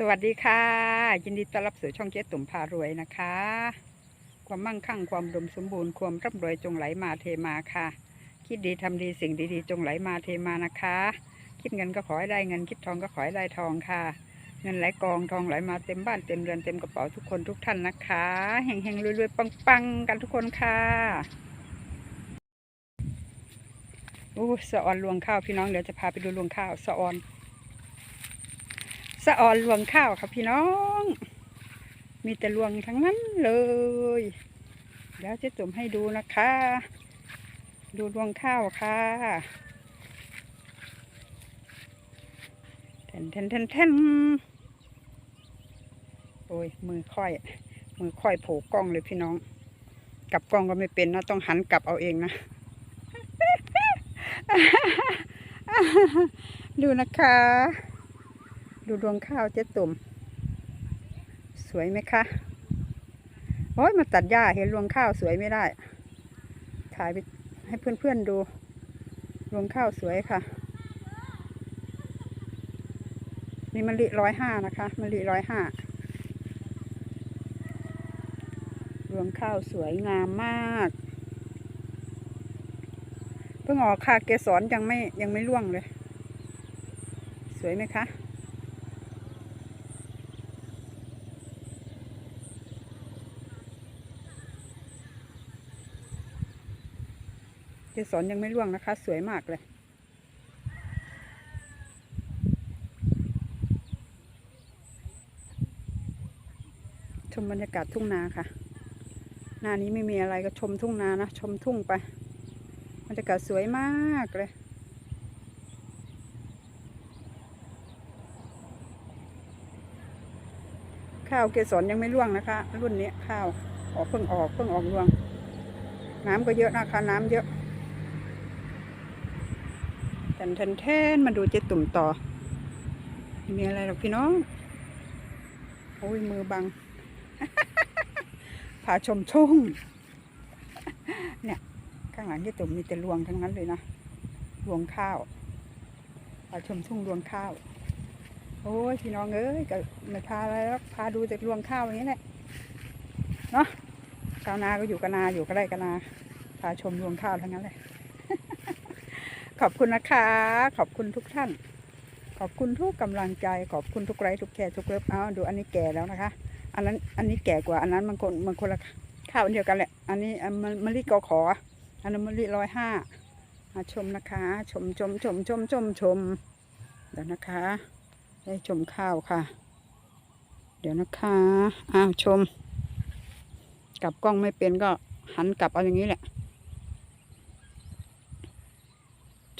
สวัสดีค่ะ ยินดีต้อนรับสู่ช่องเจ๊ตุ่มพารวยนะคะ ความมั่งคั่งความดมสมบูรณ์ความร่ำรวยจงไหลมาเทมาค่ะ คิดดีทำดีสิ่งดีๆ จงไหลมาเทมานะคะ คิดเงินก็ขอให้ได้เงินคิดทองก็ขอให้ได้ทองค่ะ เงินไหลกองทองไหลมาเต็มบ้านเต็มเรือนเต็มกระเป๋าทุกคนทุกท่านนะคะเฮงๆรวยๆปังๆ กันทุกคนค่ะอู้สะออนรวงข้าวพี่น้องเดี๋ยวจะพาไปดูรวงข้าวสะออนะออนรวงข้าวค่ะพี่น้อง มีแต่รวงทั้งนั้นเลย เดี๋ยวจะตุ่มให้ดูนะคะ ดูรวงข้าวค่ะแทนแทนแทนแทนโอ้ยมือค่อย มือค่อยโผล่กล้องเลยพี่น้อง กลับกล้องก็ไม่เป็นนะต้องหันกลับเอาเองนะ ดูนะคะ ดูดวงข้าวเจ๊ตุ่ม สวยไหมคะ โอ้ยมาตัดหญ้าเห็นรวงข้าวสวยไม่ได้ ถ่ายไปให้เพื่อนๆดู รวงข้าวสวยค่ะ นี่มะลิร้อยห้านะคะมะลิร้อยห้ารวงข้าวสวยงามมากเพิ่งออกค่ะเกสรยังไม่ยังไม่ร่วงเลย สวยไหมคะ สรยังไม่ร่วงนะคะ สวยมากเลยชมบรรยากาศทุ่งนาค่ะ หน้านี้ไม่มีอะไรก็ชมทุ่งนานะ ชมทุ่งไป บรรยากาศสวยมากเลย ข้าวเกสรยังไม่ร่วงนะคะ รุ่นนี้ข้าวออกเพิ่งออกเพิ่งออกรวง น้ำก็เยอะนะคะ น้ำเยอะ แทนแทนแทนมาดูเจ๊ตุ่มต่อ มีอะไรหรอกพี่น้อง โอ้ยมือบังพาชมทุ่ง เนี่ย ข้างหลังเจ๊ตุ่มมีแต่รวงทั้งนั้นเลยนะ รวงข้าวพาชมทุ่งรวงข้าว โอ้ยพี่น้องเอ้ยก็ไม่พาอะไรพาดูแต่รวงข้าวอย่างนี้แหละ เนาะชาวนาก็อยู่กับนาอยู่ก็ได้กับนาพาชมรวงข้าวทั้งนั้นเลย ขอบคุณนะคะ ขอบคุณทุกท่าน ขอบคุณทุกกำลังใจ ขอบคุณทุกไลค์ทุกแชร์ทุกเลิฟเอาดูอันนี้แก่แล้วนะคะ อันนั้นอันนี้แก่กว่าอันนั้นมันคนมันคนละข้าวอันเดียวกันแหละ อันนี้อันมันมะลิกอขอ อันนั้นมะลิร้อยห้ามาชมนะคะ ชมชมชมชมชมชมเดี๋ยวนะคะ ได้ชมข้าวค่ะ เดี๋ยวนะคะอ้าวชม กลับกล้องไม่เป็นก็หันกลับเอาอย่างนี้แหละ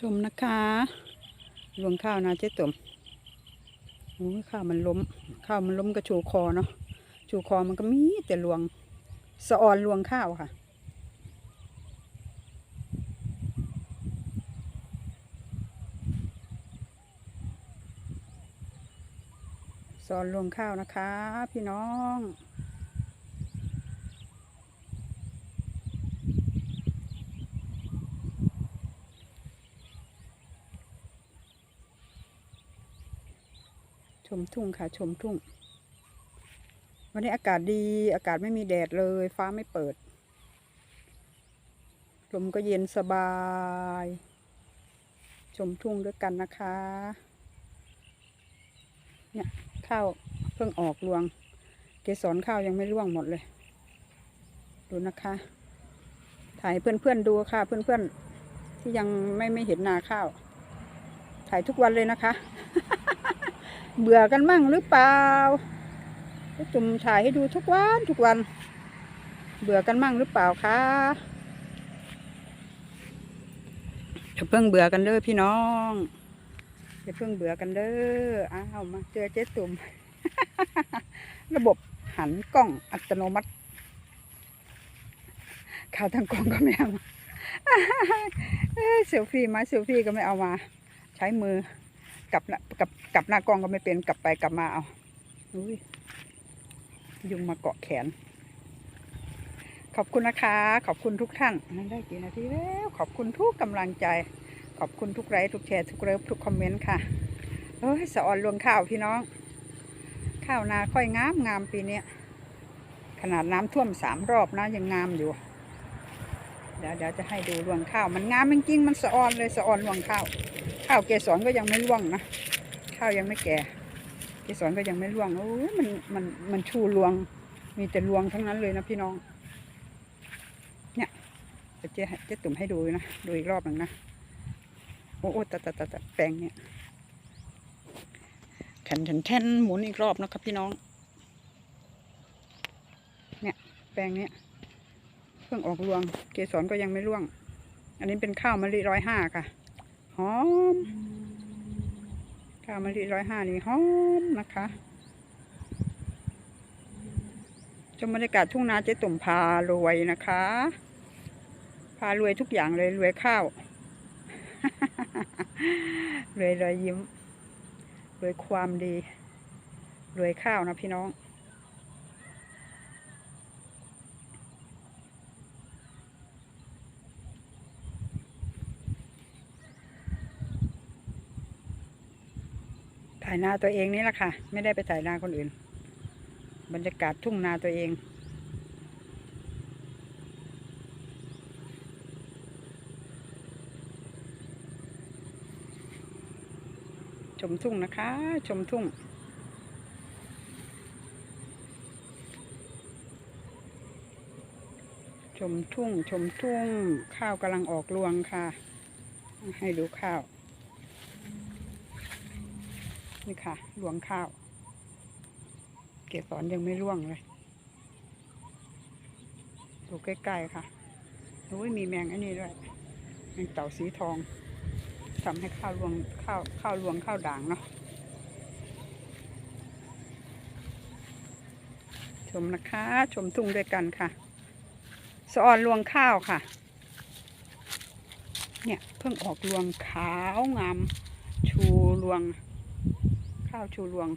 ชมนะคะรวงข้าวนาเจ๊ตุ่มโอ้ข้าวมันล้ม ข้าวมันล้มก็ชูคอเนาะชูคอมันก็มีแต่รวงสะออนรวงข้าวค่ะ สอนรวงข้าวนะคะ พี่น้อง ชมทุ่งค่ะ ชมทุ่ง วันนี้อากาศดี อากาศไม่มีแดดเลย ฟ้าไม่เปิด ลมก็เย็นสบาย ชมทุ่งด้วยกันนะคะ เนี่ยข้าวเพิ่งออกรวง เกสรข้าวยังไม่ร่วงหมดเลย ดูนะคะ ถ่ายเพื่อนๆดูค่ะ เพื่อนๆที่ยังไม่ไม่เห็นนาข้าว ถ่ายทุกวันเลยนะคะ เบื่อกันมั่งหรือเปล่าจุ่มถ่ายให้ดูทุกวันทุกวัน เบื่อกันมั่งหรือเปล่าคะอย่าเพิ่งเบื่อกันเด้อพี่น้องอย่าเพิ่งเบื่อกันเด้ออ้าวมาเจอเจ๊ตุ่ม ระบบหันกล้องอัตโนมัติข่าวทางกล้องก็ไม่เอามาเอ้ยเซลฟี่มาเซลฟี่ก็ไม่เอามา ใช้มือ กลับกลับกลับหน้ากล้องก็ไม่เป็นกลับไปกลับมาเอาอุ้ยยุงมาเกาะแขน ขอบคุณนะคะ ขอบคุณทุกท่านนั่นได้กี่นาทีแล้วขอบคุณทุกกำลังใจ ขอบคุณทุกไลค์ทุกแชร์ทุกเลิฟทุกคอมเมนต์ค่ะเฮ้ยสะออนรวงข้าวพี่น้อง ข้าวนาค่อยงามงามปีนี้ขนาดน้ำท่วมสามรอบนะยังงามอยู่ เดี๋ยวเดี๋ยวจะให้ดูรวงข้าว มันงามจริงๆมันสะออนเลยสะออนรวงข้าว ข้าวเกสรก็ยังไม่ร่วงนะข้าวยังไม่แก่ เกสรก็ยังไม่ร่วงโอ้ยมันมันมันชูรวง มีแต่รวงทั้งนั้นเลยนะพี่น้อง เนี่ยเดี๋ยวเจ๊เจ๊ตุ่มให้ดูนะดูอีกรอบหนึ่งนะโอ้โอ้ตะตะตะตะแปลงเนี่ยแทนแทนแทนหมุนอีกรอบนะครับพี่น้อง เนี่ยแปลงเนี้ยเพิ่งออกรวง เกสรก็ยังไม่ร่วง อันนี้เป็นข้าวมะลิร้อยห้าค่ะ หอมข้าวมะลิร้อยห้านี่หอมนะคะชมบรรยากาศทุ่งนาเจ๊ตุ่มพารวยนะคะ พารวยทุกอย่างเลยรวยข้าวรวยรอยยิ้มรวยความดีรวยข้าวนะพี่น้อง ถ่ายนาตัวเองนี่แหละค่ะ ไม่ได้ไปถ่ายนาคนอื่น บรรยากาศทุ่งนาตัวเอง ชมทุ่งนะคะ ชมทุ่งชมทุ่ง ชมทุ่ง ข้าวกำลังออกรวงค่ะ ให้ดูข้าว นี่ค่ะรวงข้าว เกสรยังไม่ร่วงเลยดูใกล้ๆค่ะโอ้ยมีแมงอันนี้ด้วยแมงเต่าสีทองทำให้ข้าวรวงข้าวข้าวรวงข้าวด่างเนาะชมนะคะ ชมทุ่งด้วยกันค่ะสะออนรวงข้าวค่ะ เนี่ยเพิ่งออกรวงขาวงามชูรวง ข้าวชูรวง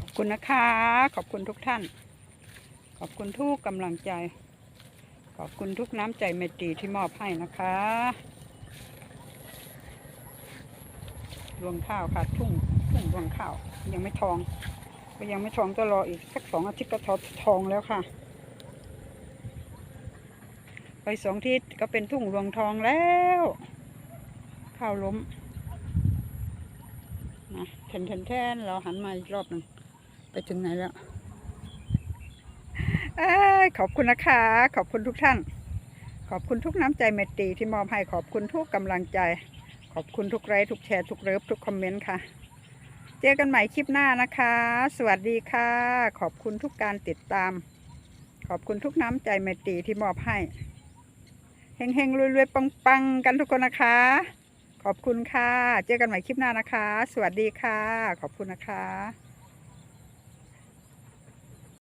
ขอบคุณนะคะ ขอบคุณทุกท่าน ขอบคุณทุกกำลังใจ ขอบคุณทุกน้ำใจเมตรีที่มอบให้นะคะ รวงข้าวค่ะทุ่งทุ่งรวงข้าว ยังไม่ทอง ก็ยังไม่ทองก็รออีกสักสองอาทิตย์ก็ทอทองแล้วค่ะไปสองอาทิศก็เป็นทุ่งรวงทองแล้ว ข้าวล้มนะแทนแทนแทนเราหันมาอีกรอบหนึ่งไปถึงไหนแล้วอขอบคุณนะคะ ขอบคุณทุกท่าน ขอบคุณทุกน้ำใจเมตตีที่มอบให้ขอบคุณทุกกำลังใจ ขอบคุณทุกไลค์ทุกแชร์ทุกเลิฟทุกคอมเมนต์ค่ะ เจอกันใหม่คลิปหน้านะคะ สวัสดีค่ะ ขอบคุณทุกการติดตาม ขอบคุณทุกน้ำใจเมตตีที่มอบให้เฮงๆรวยๆปังๆกันทุกคนนะคะ ขอบคุณค่ะ เจอกันใหม่คลิปหน้านะคะ สวัสดีค่ะ ขอบคุณนะคะ